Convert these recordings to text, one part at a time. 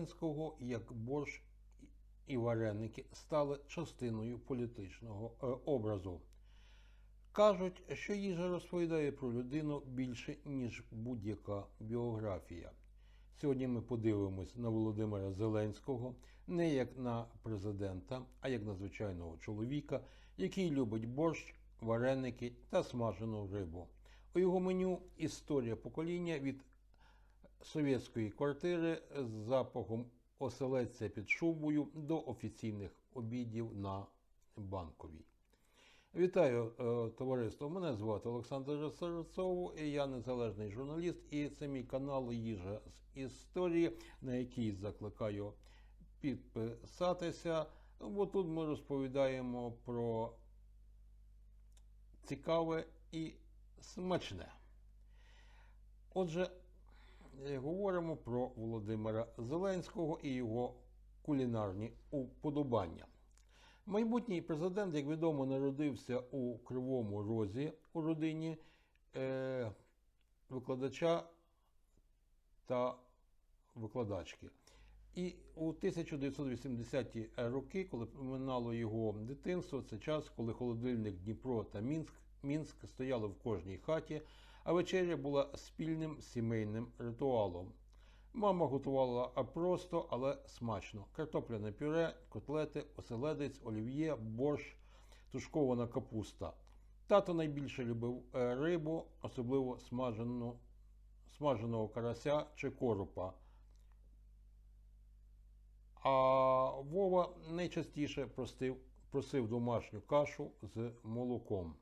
Зеленського як борщ і вареники стали частиною політичного е, образу. Кажуть, що їжа розповідає про людину більше, ніж будь-яка біографія. Сьогодні ми подивимось на Володимира Зеленського не як на президента, а як на звичайного чоловіка, який любить борщ, вареники та смажену рибу. У його меню історія покоління від совєтської квартири з запахом оселедця під шубою до офіційних обідів на банковій. Вітаю, е, товариство. Мене звати Олександр Сарцов, і я незалежний журналіст, і це мій канал Їжа з історії, на який закликаю підписатися. Бо тут ми розповідаємо про цікаве і смачне. Отже, говоримо про Володимира Зеленського і його кулінарні уподобання. Майбутній президент, як відомо, народився у Кривому Розі у родині е, викладача та викладачки. І у 1980-ті роки, коли минало його дитинство, це час, коли холодильник Дніпро та Мінськ, Мінськ стояли в кожній хаті, а вечеря була спільним сімейним ритуалом. Мама готувала просто, але смачно: картопляне пюре, котлети, оселедець, олів'є, борщ, тушкована капуста. Тато найбільше любив е, рибу, особливо смажену, смаженого карася чи коропа. А Вова найчастіше простив, просив домашню кашу з молоком.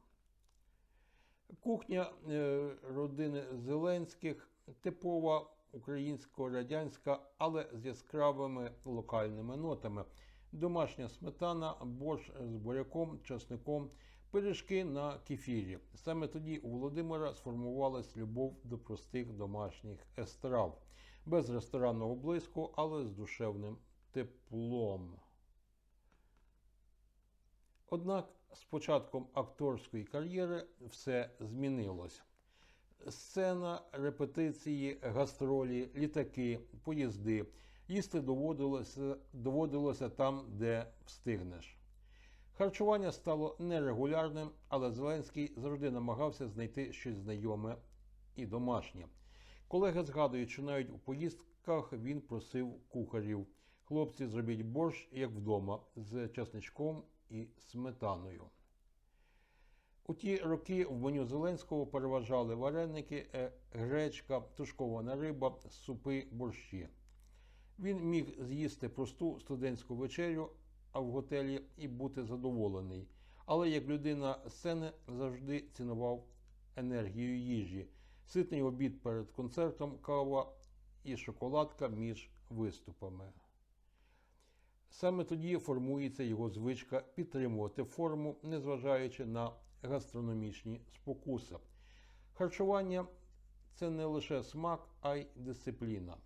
Кухня е, родини Зеленських типова українсько-радянська, але з яскравими локальними нотами. Домашня сметана, борщ з буряком, часником, пиріжки на кефірі. Саме тоді у Володимира сформувалась любов до простих домашніх естрав, без ресторанного блиску, але з душевним теплом. Однак з початком акторської кар'єри все змінилось. Сцена, репетиції, гастролі, літаки, поїзди. Їсти доводилося, доводилося там, де встигнеш. Харчування стало нерегулярним, але Зеленський завжди намагався знайти щось знайоме і домашнє. Колеги згадують, що навіть у поїздках він просив кухарів. Хлопці, зробіть борщ, як вдома, з часничком і сметаною. У ті роки в меню Зеленського переважали вареники, е, гречка, тушкована риба, супи, борщі. Він міг з'їсти просту студентську вечерю в готелі і бути задоволений. Але як людина сцени завжди цінував енергію їжі, ситний обід перед концертом, кава і шоколадка між виступами. Саме тоді формується його звичка підтримувати форму, незважаючи на гастрономічні спокуси. Харчування це не лише смак, а й дисципліна.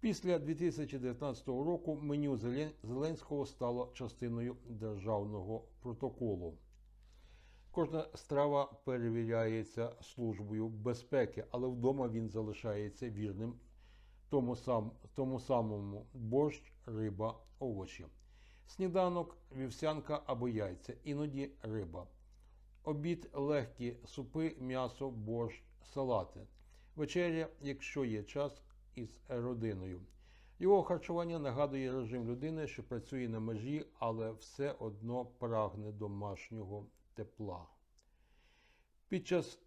Після 2019 року меню Зеленського стало частиною державного протоколу. Кожна страва перевіряється службою безпеки, але вдома він залишається вірним тому, сам, тому самому борщ, риба, овочі. Сніданок, вівсянка або яйця, іноді риба. Обід легкі супи, м'ясо, борщ, салати. Вечеря, якщо є час, із родиною. Його харчування нагадує режим людини, що працює на межі, але все одно прагне домашнього тепла. Під час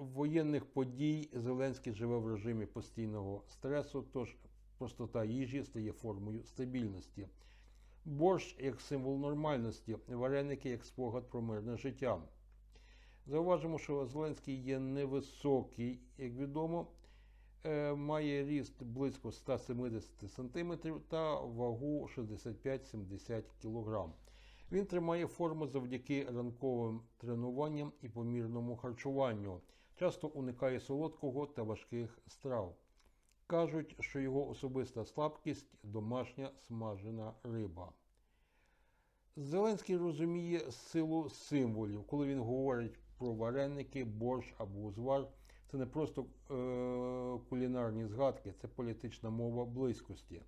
воєнних подій Зеленський живе в режимі постійного стресу, тож простота їжі стає формою стабільності. Борщ як символ нормальності, вареники як спогад про мирне життя. Зауважимо, що Зеленський є невисокий, як відомо, е, має ріст близько 170 см та вагу 65-70 кг. Він тримає форму завдяки ранковим тренуванням і помірному харчуванню. Часто уникає солодкого та важких страв. Кажуть, що його особиста слабкість домашня смажена риба. Зеленський розуміє силу символів, коли він говорить про вареники, борщ або узвар, Це не просто е, кулінарні згадки, це політична мова близькості.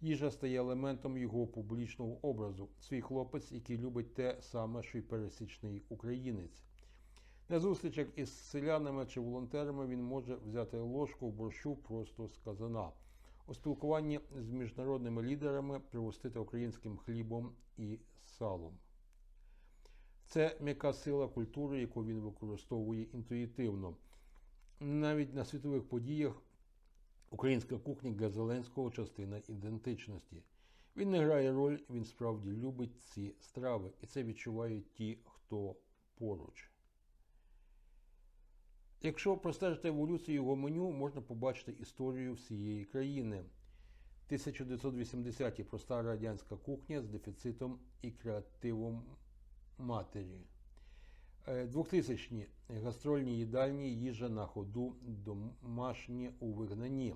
Їжа стає елементом його публічного образу. Свій хлопець, який любить те саме, що й пересічний українець. На зустрічах із селянами чи волонтерами він може взяти ложку борщу просто з казана. У спілкуванні з міжнародними лідерами пригостити українським хлібом і салом. Це м'яка сила культури, яку він використовує інтуїтивно. Навіть на світових подіях українська кухня для Зеленського частина ідентичності. Він не грає роль, він справді любить ці страви, і це відчувають ті, хто поруч. Якщо простежити еволюцію його меню, можна побачити історію всієї країни. 1980-ті проста радянська кухня з дефіцитом і креативом матері. 2000-ні гастрольні їдальні, їжа на ходу, домашні у вигнанні.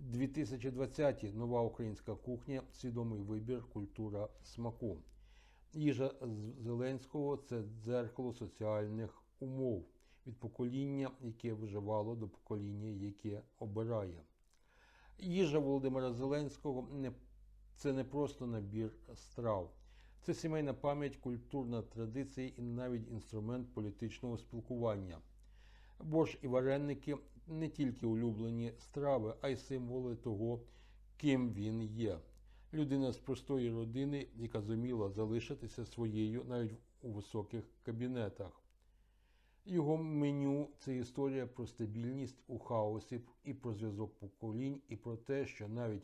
2020-ті нова українська кухня, свідомий вибір, культура смаку. Їжа Зеленського це дзеркало соціальних умов від покоління, яке виживало, до покоління, яке обирає. Їжа Володимира Зеленського це не просто набір страв. Це сімейна пам'ять, культурна традиція і навіть інструмент політичного спілкування. Борщ і вареники не тільки улюблені страви, а й символи того, ким він є. Людина з простої родини, яка зуміла залишитися своєю навіть у високих кабінетах. Його меню це історія про стабільність у хаосі і про зв'язок поколінь, і про те, що навіть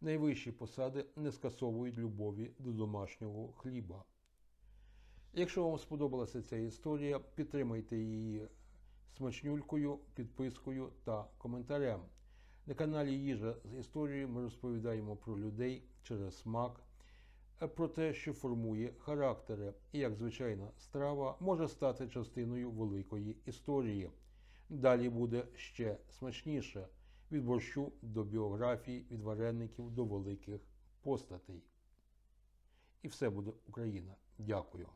найвищі посади не скасовують любові до домашнього хліба. Якщо вам сподобалася ця історія, підтримайте її смачнюлькою, підпискою та коментарем. На каналі Їжа з історією ми розповідаємо про людей через смак, про те, що формує характери, і як звичайна страва може стати частиною великої історії. Далі буде ще смачніше від борщу до біографії, від вареників до великих постатей. І все буде Україна. Дякую.